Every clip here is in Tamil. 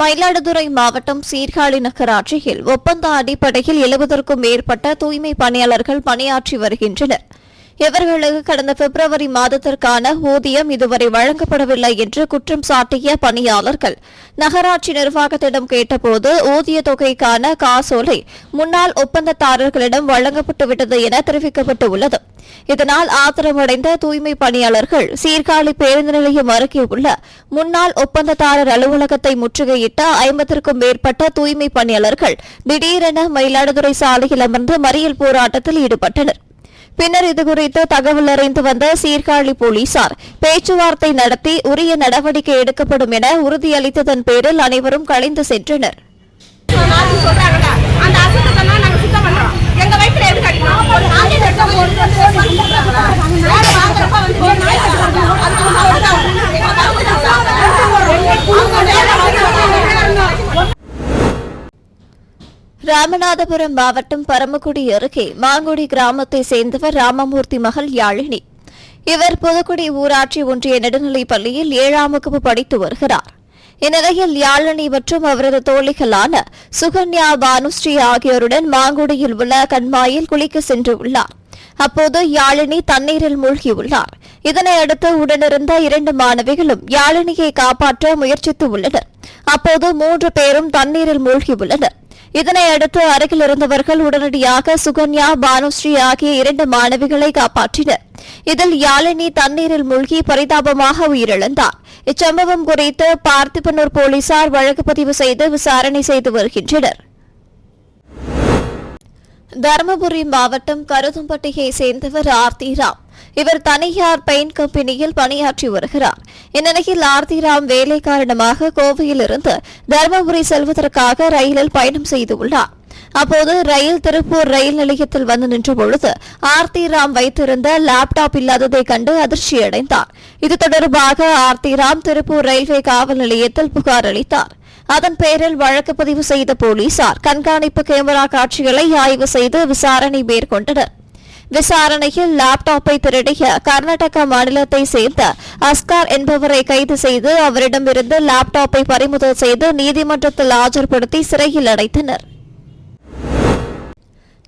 மயிலாடுதுறை மாவட்டம் சீர்காழி நகராட்சியில் ஒப்பந்த அடிப்படையில் எழுபதற்கும் மேற்பட்ட தூய்மை பணியாளர்கள் பணியாற்றி வருகின்றனர். இவர்களுக்கு கடந்த பிப்ரவரி மாதத்திற்கான ஊதியம் இதுவரை வழங்கப்படவில்லை என்று குற்றம் சாட்டிய பணியாளர்கள். நகராட்சி நிர்வாகத்திடம் கேட்டபோது ஊதிய தொகைக்கான காசோலை முன்னாள் ஒப்பந்ததாரர்களிடம் வழங்கப்பட்டுவிட்டது என தெரிவிக்கப்பட்டுள்ளது. இதனால் ஆத்திரமடைந்த தூய்மை பணியாளர்கள் சீர்காழி பேருந்து நிலையம் அருகே உள்ள முன்னாள் ஒப்பந்ததாரர் அலுவலகத்தை முற்றுகையிட்ட ஐம்பத்திற்கும் மேற்பட்ட தூய்மை பணியாளர்கள் திடீரென மயிலாடுதுறை சாலையில் அமர்ந்து மறியல் போராட்டத்தில் ஈடுபட்டனர். பின்னர் இதுகுறித்து தகவல் அறிந்து வந்த சீர்காழி போலீசார் பேச்சுவார்த்தை நடத்தி உரிய நடவடிக்கை எடுக்கப்படும் என உறுதியளித்ததன் பேரில் அனைவரும் கலைந்து சென்றனர் எங்க வயிற்றுல எதுக்கு அடிக்கணும்? ஒரு நாய் கடிச்சா ஒரு நாள் போய் வேலை வாங்குறப்ப வந்து ஒரு நாய் கடிச்சாங்க. அதுக்கு ஒரு நாள் தான். எங்க வயித்துல சாப்பிட அவங்க வேலை வாங்குறப்ப ராமநாதபுரம் மாவட்டம் பரமக்குடி அருகே மாங்குடி கிராமத்தை சேர்ந்தவர் ராமமூர்த்தி மகள் யாழினி. இவர் புதுக்குடி ஊராட்சி ஒன்றிய நடுநிலைப் பள்ளியில் ஏழாம் வகுப்பு படித்து வருகிறார். இந்நிலையில் யாழினி மற்றும் அவரது தோழிகளான சுகன்யா பானுஸ்ரீ ஆகியோருடன் மாங்குடியில் உள்ள கண்மாயில் குளிக்க சென்று உள்ளார். அப்போது யாழினி தண்ணீரில் மூழ்கியுள்ளார் இதனையடுத்து உடனிருந்த இரண்டு மாணவிகளும் யாழினியை காப்பாற்ற முயற்சித்து உள்ளனர் அப்போது மூன்று பேரும் தண்ணீரில் மூழ்கியுள்ளனர். இதனையடுத்து அருகில் இருந்தவர்கள் உடனடியாக சுகன்யா பானுஸ்ரீ ஆகிய இரண்டு மாணவிகளை காப்பாற்றினர். இதில் யாழினி தண்ணீரில் மூழ்கி பரிதாபமாக உயிரிழந்தார். இச்சம்பவம் குறித்து பார்த்திபனூர் போலீசார் வழக்கு பதிவு செய்து விசாரணை செய்து வருகின்றனர். தருமபுரி மாவட்டம் கருதும்பட்டியை சேர்ந்தவர் ஆர்த்திராம் இவர் தனியார் பெயிண்ட் கம்பெனியில் பணியாற்றி வருகிறார். இந்நிலையில் ஆர்த்திராம் வேலை காரணமாக கோவையிலிருந்து தருமபுரி செல்வதற்காக ரயிலில் பயணம் செய்துள்ளார் அப்போது ரயில் திருப்பூர் ரயில் நிலையத்தில் வந்து நின்றபொழுது ஆர்த்திராம் வைத்திருந்த லேப்டாப் இல்லாததை கண்டு அதிர்ச்சியடைந்தார். இது தொடர்பாக ஆர்த்திராம் திருப்பூர் ரயில்வே காவல் நிலையத்தில் புகார் அளித்தார். அதன் பேரில் வழக்கு பதிவு செய்த போலீசார் கண்காணிப்பு கேமரா காட்சிகளை ஆய்வு செய்து விசாரணை மேற்கொண்டனர். விசாரணையில் லேப்டாப்பை திருடிய கர்நாடக மாநிலத்தை சேர்ந்த அஸ்கார் என்பவரை கைது செய்து அவரிடமிருந்து லேப்டாப்பை பறிமுதல் செய்து நீதிமன்றத்தில் ஆஜர்படுத்தி சிறையில் அடைத்தனர்.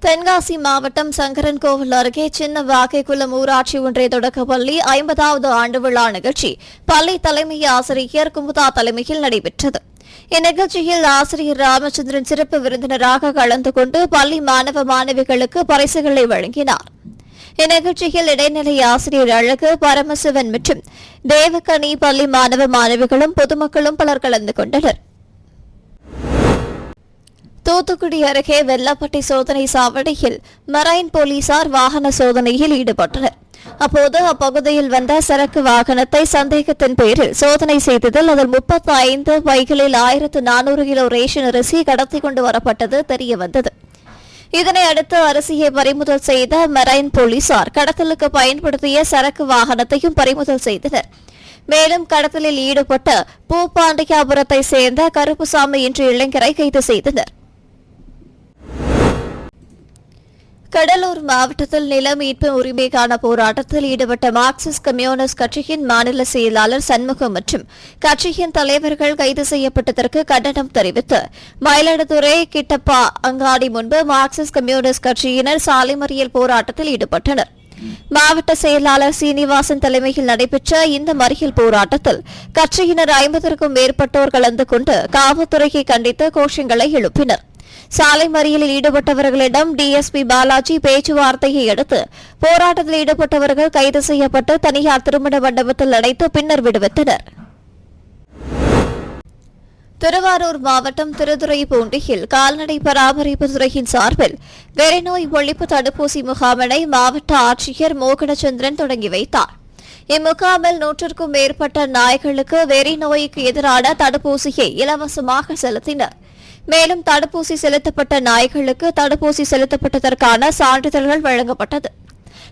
தென்காசி மாவட்டம் சங்கரன்கோவில் அருகே சின்ன வாகைக்குளம் ஊராட்சி ஒன்றிய தொடக்கப்பள்ளி ஐம்பதாவது ஆண்டு விழா நிகழ்ச்சி பள்ளி தலைமை ஆசிரியர் குமுதா தலைமையில் நடைபெற்றது. இந்நிகழ்ச்சியில் ஆசிரியர் ராமச்சந்திரன் சிறப்பு விருந்தினராக கலந்து கொண்டு பள்ளி மாணவ மாணவிகளுக்கு பரிசுகளை வழங்கினார். இந்நிகழ்ச்சியில் இடைநிலை ஆசிரியர் அழகு பரமசிவன் மற்றும் தேவகனி பள்ளி மாணவ மாணவிகளும் பொதுமக்களும் பலர் கலந்து கொண்டனர். தூத்துக்குடி அருகே வெள்ளப்பட்டி சோதனை சாவடியில் மரைன் போலீசார் வாகன சோதனையில் ஈடுபட்டனர். அப்போது அப்பகுதியில் வந்த சரக்கு வாகனத்தை சந்தேகத்தின் பேரில் சோதனை செய்ததில் அதில் முப்பத்தி ஐந்து பைகளில் ஆயிரத்து நானூறு கிலோ ரேஷன் அரிசி கடத்தி கொண்டு வரப்பட்டது தெரியவந்தது. இதனை அடுத்து அரிசியை பறிமுதல் செய்த மெரைன் போலீசார் கடத்தலுக்கு பயன்படுத்திய சரக்கு வாகனத்தையும் பறிமுதல் செய்தனர். மேலும் கடத்தலில் ஈடுபட்ட பூபாண்டியாபுரத்தை சேர்ந்த கருப்புசாமி என்ற இளைஞரை கைது செய்தனர். கடலூர் மாவட்டத்தில் நில மீட்பு உரிமைக்கான போராட்டத்தில் ஈடுபட்ட மார்க்சிஸ்ட் கம்யூனிஸ்ட் கட்சியின் மாநில செயலாளர் சண்முகம் மற்றும் கட்சியின் தலைவர்கள் கைது செய்யப்பட்டதற்கு கண்டனம் தெரிவித்து மயிலாடுதுறை கிட்டப்பா அங்காடி முன்பு மார்க்சிஸ்ட் கம்யூனிஸ்ட் கட்சியினர் சாலை மறியல் போராட்டத்தில் ஈடுபட்டனர். மாவட்ட செயலாளர் சீனிவாசன் தலைமையில் நடைபெற்ற இந்த மறியல் போராட்டத்தில் கட்சியினர் ஐம்பதற்கும் மேற்பட்டோர் கலந்து கொண்டு காவல்துறையை கண்டித்து கோஷங்களை எழுப்பினர். சாலை மறியலில் ஈடுபட்டவர்களிடம் டிஎஸ்பி பாலாஜி பேச்சுவார்த்தையை அடுத்து போராட்டத்தில் ஈடுபட்டவர்கள் கைது செய்யப்பட்டு தனியார் திருமண மண்டபத்தில் அடைத்து பின்னர் விடுவித்தனர். திருவாரூர் மாவட்டம் திருதுறைப்பூண்டியில் கால்நடை பராமரிப்பு துறையின் சார்பில் வெறிநோய் ஒழிப்பு தடுப்பூசி முகாமினை மாவட்ட ஆட்சியர் மோகனச்சந்திரன் தொடங்கி வைத்தார். இம்முகாமில் நூற்றுக்கும் மேற்பட்ட நாய்களுக்கு வெறி நோய்க்கு எதிரான தடுப்பூசியை இலவசமாக செலுத்தினர். மேலும் தடுப்பூசி செலுத்தப்பட்ட நாய்களுக்கு தடுப்பூசி செலுத்தப்பட்டதற்கான சான்றிதழ்கள் வழங்கப்பட்டது.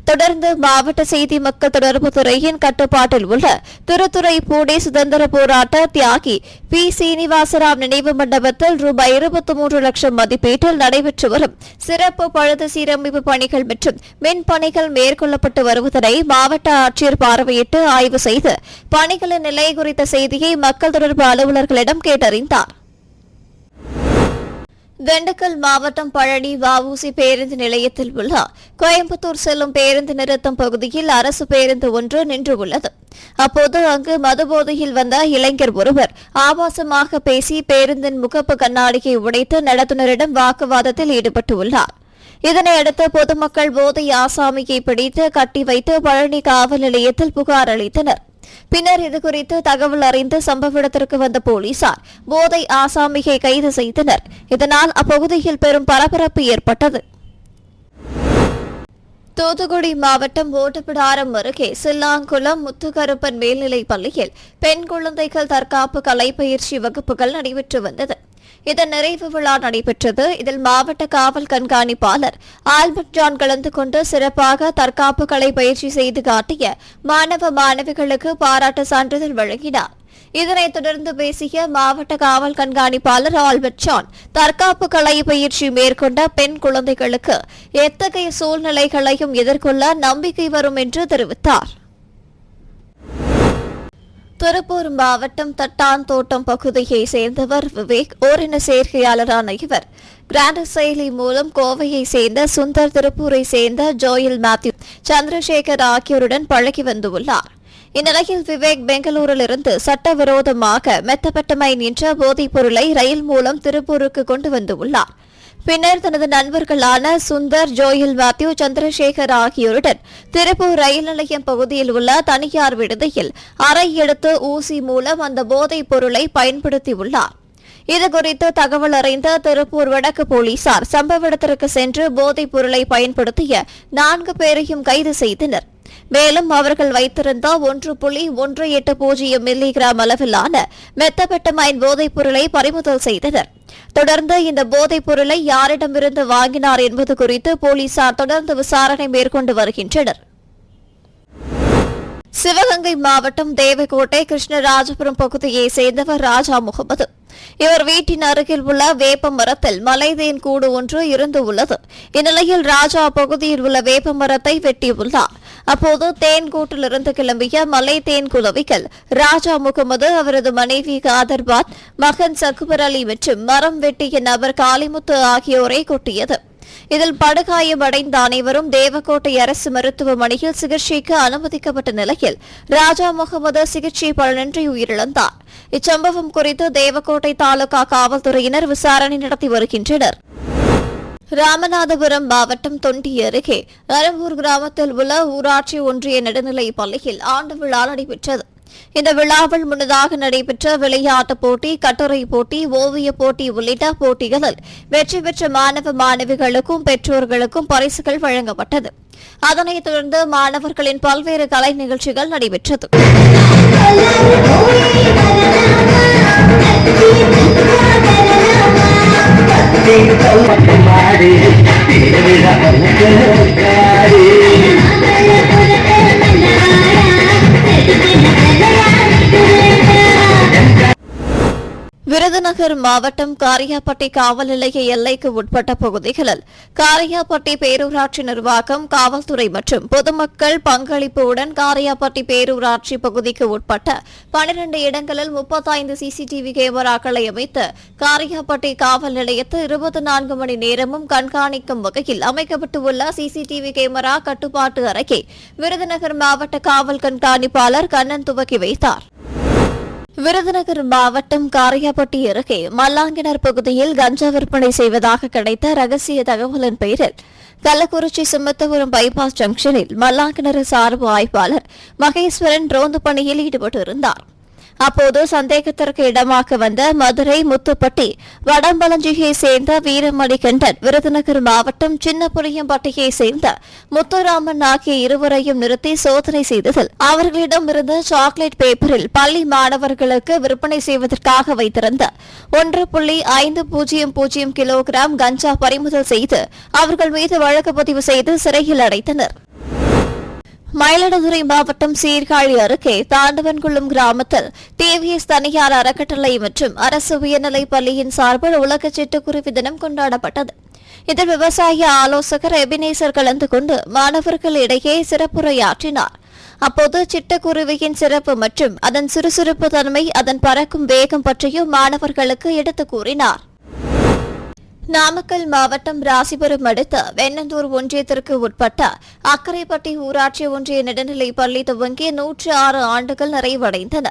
தொடர்ந்து மாவட்ட செய்தி மக்கள் தொடர்பு துறையின் கட்டுப்பாட்டில் உள்ள திருத்துறை பூடி சுதந்திர போராட்ட தியாகி பி. சீனிவாசராவ் நினைவு மண்டபத்தில் ரூபாய் இருபத்தி மூன்று லட்சம் மதிப்பீட்டில் நடைபெற்று வரும் சிறப்பு பழுது சீரமைப்பு பணிகள் மற்றும் மின் பணிகள் மேற்கொள்ளப்பட்டு வருவதனை மாவட்ட ஆட்சியர் பார்வையிட்டு ஆய்வு செய்து பணிகளின் நிலை குறித்த செய்தியை மக்கள் தொடர்பு அலுவலர்களிடம் கேட்டறிந்தார். திண்டுக்கல் மாவட்டம் பழனி வஉசி பேருந்து நிலையத்தில் உள்ள கோயம்புத்தூர் செல்லும் பேருந்து நிறுத்தம் பகுதியில் அரசு பேருந்து ஒன்று நின்று உள்ளது. அப்போது அங்கு மதுபோதையில் வந்த இளைஞர் ஒருவர் ஆபாசமாக பேசி பேருந்தின் முகப்பு கண்ணாடியை உடைத்து நடத்துனரிடம் வாக்குவாதத்தில் ஈடுபட்டுள்ளார் இதனையடுத்து பொதுமக்கள் போதை ஆசாமியை பிடித்து கட்டி வைத்து பழனி காவல் நிலையத்தில் புகார் அளித்தனர். பின்னர் இதுகுறித்து தகவல் அறிந்து சம்பவ இடத்திற்கு வந்த போலீசார் போதை ஆசாமியை கைது செய்தனர். இதனால் அப்பகுதியில் பெரும் பரபரப்பு ஏற்பட்டது. தூத்துக்குடி மாவட்டம் ஓட்டுப்பிடாரம் அருகே சில்லாங்குளம் முத்துகருப்பன் மேல்நிலைப் பள்ளியில் பெண் குழந்தைகள் தற்காப்பு கலைப்பயிற்சி வகுப்புகள் நடைபெற்று வந்தது. இதன் நிறைவு விழா நடைபெற்றது. இதில் மாவட்ட காவல் கண்காணிப்பாளர் ஆல்பர்ட் ஜான் கலந்து கொண்டு சிறப்பாக தற்காப்பு கலை பயிற்சி செய்து காட்டிய மாணவ மாணவிகளுக்கு பாராட்டு சான்றிதழ் வழங்கினார். இதனைத் தொடர்ந்து பேசிய மாவட்ட காவல் கண்காணிப்பாளர் ஆல்பர்ட் ஜான் தற்காப்பு கலை பயிற்சி மேற்கொண்ட பெண் குழந்தைகளுக்கு எத்தகைய சூழ்நிலைகளையும் எதிர்கொள்ள நம்பிக்கை வரும் என்று தெரிவித்தார். திருப்பூர் மாவட்டம் தட்டாந்தோட்டம் பகுதியை சேர்ந்தவர் விவேக் ஓரின சேர்க்கையாளரான இவர். கிராண்ட் செயலி மூலம் கோவையை சேர்ந்த சுந்தர் திருப்பூரை சேர்ந்த ஜோயல் மேத்யூ சந்திரசேகர் ஆகியோருடன் பழகி வந்துள்ளார். இந்நிலையில் விவேக் பெங்களூரிலிருந்து சட்டவிரோதமாக மெத்தப்பட்டமை நின்ற போதைப் பொருளை ரயில் மூலம் திருப்பூருக்கு கொண்டு வந்துள்ளார் பின்னர் தனது நண்பர்களான சுந்தர் ஜோயில் மேத்யூ சந்திரசேகர் ஆகியோருடன் திருப்பூர் ரயில் நிலையம் பகுதியில் உள்ள தனியார் விடுதியில் அறை எடுத்து ஊசி மூலம் அந்த போதைப் பொருளை பயன்படுத்தியுள்ளார். இதுகுறித்து தகவல் அறிந்த திருப்பூர் வடக்கு போலீசார் சம்பவ இடத்திற்கு சென்று போதைப் பொருளை பயன்படுத்திய நான்கு பேரையும் கைது செய்தனர். மேலும் அவர்கள் வைத்திருந்த ஒன்று புள்ளி ஒன்று எட்டு பூஜ்ஜியம் மில்லிகிராம் அளவிலான மெத்தபெட்டமைன் போதைப் பொருளை பறிமுதல் செய்தனர். தொடர்ந்து இந்த போதைப் பொருளை யாரிடமிருந்து வாங்கினார் என்பது குறித்து போலீசார் தொடர்ந்து விசாரணை மேற்கொண்டு வருகின்றனர். சிவகங்கை மாவட்டம் தேவக்கோட்டை கிருஷ்ணராஜபுரம் பகுதியை சேர்ந்தவர் ராஜா முகமது. இவர் வீட்டின் அருகில் உள்ள வேப்ப மரத்தில் மலைதேன் கூடு ஒன்று இருந்து உள்ளது. இந்நிலையில் ராஜா பகுதியில் உள்ள வேப்ப மரத்தை வெட்டியுள்ளார். அப்போது தேன் கூட்டிலிருந்து கிளம்பிய மலை தேன் குலவிகள் ராஜா முகமது அவரது மனைவி காதர்பாத் மகன் சக்குபர் அலி மற்றும் மரம் வெட்டிய நபர் காளிமுத்து ஆகியோரை கொட்டியது. இதில் படுகாயமடைந்த அனைவரும் தேவக்கோட்டை அரசு மருத்துவமனையில் சிகிச்சைக்கு அனுமதிக்கப்பட்ட நிலையில் ராஜா முகமது சிகிச்சை பலனின்றி உயிரிழந்தார். இச்சம்பவம் குறித்து தேவக்கோட்டை தாலுகா காவல்துறையினர் விசாரணை நடத்தி வருகின்றனர். ராமநாதபுரம் மாவட்டம் தொண்டி அருகே அரம்பூர் கிராமத்தில் உள்ள ஊராட்சி ஒன்றிய நடுநிலைப் பள்ளியில் ஆண்டு விழா நடைபெற்றது. இந்த விழாவில் முன்னதாக நடைபெற்ற விளையாட்டுப் போட்டி கட்டுரை போட்டி ஓவியப் போட்டி உள்ளிட்ட போட்டிகளில் வெற்றி பெற்ற மாணவ மாணவிகளுக்கும் பெற்றோர்களுக்கும் பரிசுகள் வழங்கப்பட்டது. அதனைத் தொடர்ந்து மாணவர்களின் பல்வேறு கலை நிகழ்ச்சிகள் நடைபெற்றது. மாடி திருவிழா மாவட்டம் காரியாப்பட்டி காவல் நிலைய எல்லைக்கு உட்பட்ட பகுதிகளில் காரியாப்பட்டி பேரூராட்சி நிர்வாகம் காவல்துறை மற்றும் பொதுமக்கள் பங்களிப்புடன் காரியாப்பட்டி பேரூராட்சி பகுதிக்கு உட்பட்ட பனிரண்டு இடங்களில் முப்பத்தைந்து சிசிடிவி கேமராக்களை அமைத்து காரியாப்பட்டி காவல் நிலையத்தை இருபத்தி நான்கு மணி நேரமும் கண்காணிக்கும் வகையில் அமைக்கப்பட்டுள்ள சிசிடிவி கேமரா கட்டுப்பாட்டு அறையை விருதுநகர் மாவட்ட காவல் கண்காணிப்பாளர் கண்ணன் துவக்கி வைத்தார். விருதுநகர் மாவட்டம் காரையாப்பட்டி அருகே மல்லாங்கிணர் பகுதியில் கஞ்சா விற்பனை செய்வதாக கிடைத்த ரகசிய தகவலின் பெயரில் கள்ளக்குறிச்சி சிம்மத்தபுரம் பைபாஸ் ஜங்ஷனில் மல்லாங்கிணறு சார்பு ஆய்வாளர் மகேஸ்வரன் ரோந்து பணியில் ஈடுபட்டிருந்தார். அப்போது சந்தேகத்திற்கு இடமாக வந்த மதுரை முத்துப்பட்டி வடம்பலஞ்சியை சேர்ந்த வீரமணிகண்டன் விருதுநகர் மாவட்டம் சின்னப்புளியம்பட்டியை சேர்ந்த முத்துராமன் ஆகிய இருவரையும் நிறுத்தி சோதனை செய்ததில் அவர்களிடம் இருந்த சாக்லேட் பேப்பரில் பள்ளி மாணவர்களுக்கு விற்பனை செய்வதற்காக வைத்திருந்த ஒன்று புள்ளி ஐந்து பூஜ்ஜியம் பூஜ்ஜியம் கிலோகிராம் கஞ்சா பறிமுதல் செய்து அவர்கள் மீது வழக்கு பதிவு செய்து சிறையில் அடைத்தனர். மயிலாடுதுறை மாவட்டம் சீர்காழி அருகே தாண்டவன்குளம் கிராமத்தில் டிவிஎஸ் தனியார் அறக்கட்டளை மற்றும் அரசு உயர்நிலைப் பள்ளியின் சார்பில் உலக சிட்டுக்குருவி தினம் கொண்டாடப்பட்டது. இதில் விவசாய ஆலோசகர் எபினேசர் கலந்து கொண்டு மாணவர்களிடையே சிறப்புரையாற்றினார். அப்போது சிட்டுக்குருவியின் சிறப்பு மற்றும் அதன் சுறுசுறுப்பு தன்மை அதன் பறக்கும் வேகம் பற்றியும் மாணவர்களுக்கு எடுத்துக் கூறினார். நாமக்கல் மாவட்டம் ராசிபுரம் அடுத்த வெண்ணந்தூர் ஒன்றியத்திற்கு உட்பட்ட அக்கரைப்பட்டி ஊராட்சி ஒன்றிய நடுநிலைப் பள்ளி துவங்கி நூற்று ஆறு ஆண்டுகள் நிறைவடைந்தன.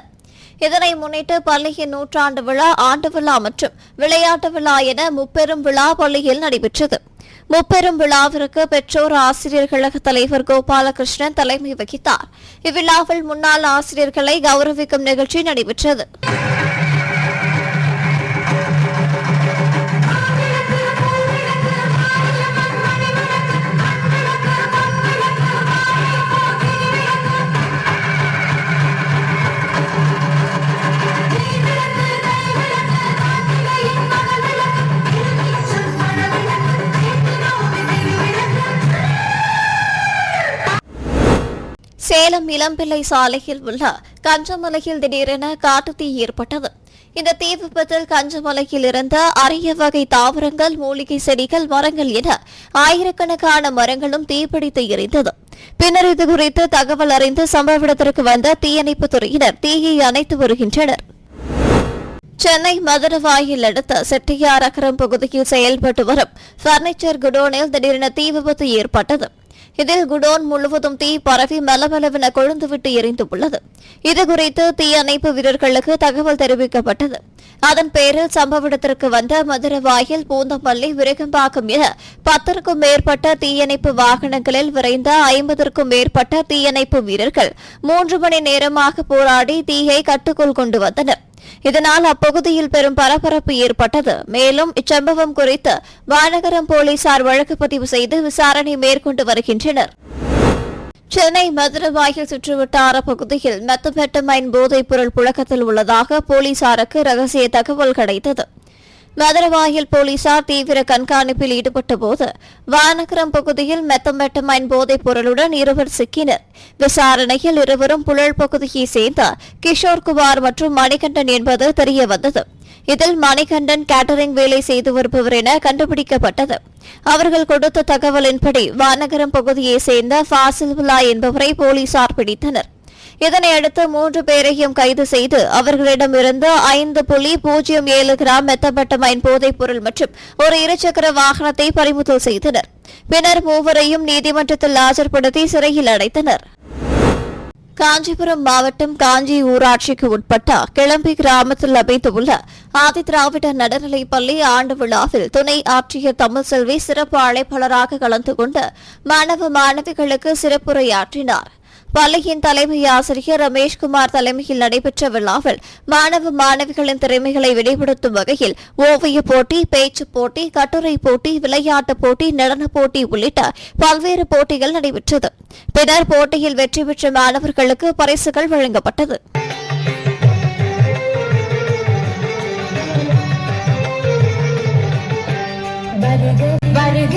இதனை முன்னிட்டு பள்ளியின் நூற்றாண்டு விழா ஆண்டு விழா மற்றும் விளையாட்டு விழா என முப்பெரும் விழா பள்ளியில் நடைபெற்றது. முப்பெரும் விழாவிற்கு பெற்றோர் ஆசிரியர் கழக தலைவர் கோபாலகிருஷ்ணன் தலைமை வகித்தார். இவ்விழாவில் முன்னாள் ஆசிரியர்களை கௌரவிக்கும் நிகழ்ச்சி நடைபெற்றது. இளம்பிள்ளை சாலையில் உள்ள கஞ்சமலையில் திடீரென காட்டுத்தீ ஏற்பட்டது. இந்த தீ விபத்தில் கஞ்சமலையில் இருந்த அரிய வகை தாவரங்கள் மூலிகை செடிகள் மரங்கள் என ஆயிரக்கணக்கான மரங்களும் தீப்பிடித்து எரிந்தது. பின்னர் இது குறித்து தகவல் அறிந்து சம்பவ இடத்திற்கு வந்த தீயணைப்பு துறையினர் தீயை அணைத்து வருகின்றனர். சென்னை மதுரவாயில் அடுத்த செட்டியார் அகரம் பகுதியில் செயல்பட்டு வரும் பர்னிச்சர் குடோனில் திடீரென தீ விபத்து ஏற்பட்டது. இதில் குடோன் முழுவதும் தீ பரவி மலமளவென கொழுந்துவிட்டு எரிந்துள்ளது இதுகுறித்து தீ அணைப்பு வீரர்களுக்கு தகவல் தெரிவிக்கப்பட்டது. அதன் பேரில் சம்பவ இடத்திற்கு வந்த மதுரவாயில் பூந்தமல்லி விருகம்பாக்கம் என பத்திற்கும் மேற்பட்ட தீயணைப்பு வாகனங்களில் விரைந்த ஐம்பதற்கும் மேற்பட்ட தீயணைப்பு வீரர்கள் மூன்று மணி நேரமாக போராடி தீயை கட்டுக்குள் கொண்டு வந்தனர். இதனால் அப்பகுதியில் பெரும் பரபரப்பு ஏற்பட்டது. மேலும் இச்சம்பவம் குறித்து மாநகரம் போலீசார் வழக்கு பதிவு செய்து விசாரணை மேற்கொண்டு வருகின்றனர். சென்னை மதுரவாயில் சுற்றுவட்டார பகுதியில் மெத்தபெட்டமைன் போதைப் பொருள் புழக்கத்தில் உள்ளதாக போலீசாருக்கு ரகசிய தகவல் கிடைத்தது. மதுரவாயில் போலீசார் தீவிர கண்காணிப்பில் ஈடுபட்டபோது வானகரம் பகுதியில் மெத்தமெட்டமைன் போதைப் பொருளுடன் இருவர் சிக்கினர். விசாரணையில் இருவரும் புழல் பகுதியைச் சேர்ந்த கிஷோர்குமார் மற்றும் மணிகண்டன் என்பது தெரியவந்தது. இதில் மணிகண்டன் கேட்டரிங் வேலை செய்து வருபவர் என கண்டுபிடிக்கப்பட்டது. அவர்கள் கொடுத்த தகவலின்படி வானகரம் பகுதியைச் சேர்ந்த ஃபாசில் என்பவரை போலீசார் பிடித்தனர். இதனையடுத்து மூன்று பேரையும் கைது செய்து அவர்களிடமிருந்து ஐந்து புள்ளி பூஜ்ஜியம் ஏழு கிராம் மெத்தபட்டமைன் போதைப் பொருள் மற்றும் ஒரு இருசக்கர வாகனத்தை பறிமுதல் செய்தனர். பின்னர் மூவரையும் நீதிமன்றத்தில் ஆஜர்படுத்தி சிறையில் அடைத்தனர். காஞ்சிபுரம் மாவட்டம் காஞ்சி ஊராட்சிக்கு உட்பட்ட கிளம்பி கிராமத்தில் அமைந்துள்ள ஆதிதிராவிட நடுநிலைப் பள்ளி ஆண்டு விழாவில் துணை ஆட்சியர் தமிழ்செல்வி சிறப்பு அழைப்பாளராக கலந்து கொண்டு மாணவ மாணவிகளுக்கு சிறப்புரையாற்றினார். பள்ளியின் தலைமை ஆசிரியர் ரமேஷ்குமார் தலைமையில் நடைபெற்ற விழாவில் மாணவ மாணவிகளின் திறமைகளை வெளிப்படுத்தும் வகையில் ஓவியப் போட்டி பேச்சுப் போட்டி கட்டுரை போட்டி விளையாட்டுப் போட்டி நடனப் போட்டி உள்ளிட்ட பல்வேறு போட்டிகள் நடைபெற்றது. பின்னர் போட்டியில் வெற்றி பெற்ற மாணவர்களுக்கு பரிசுகள் வழங்கப்பட்டது. வருக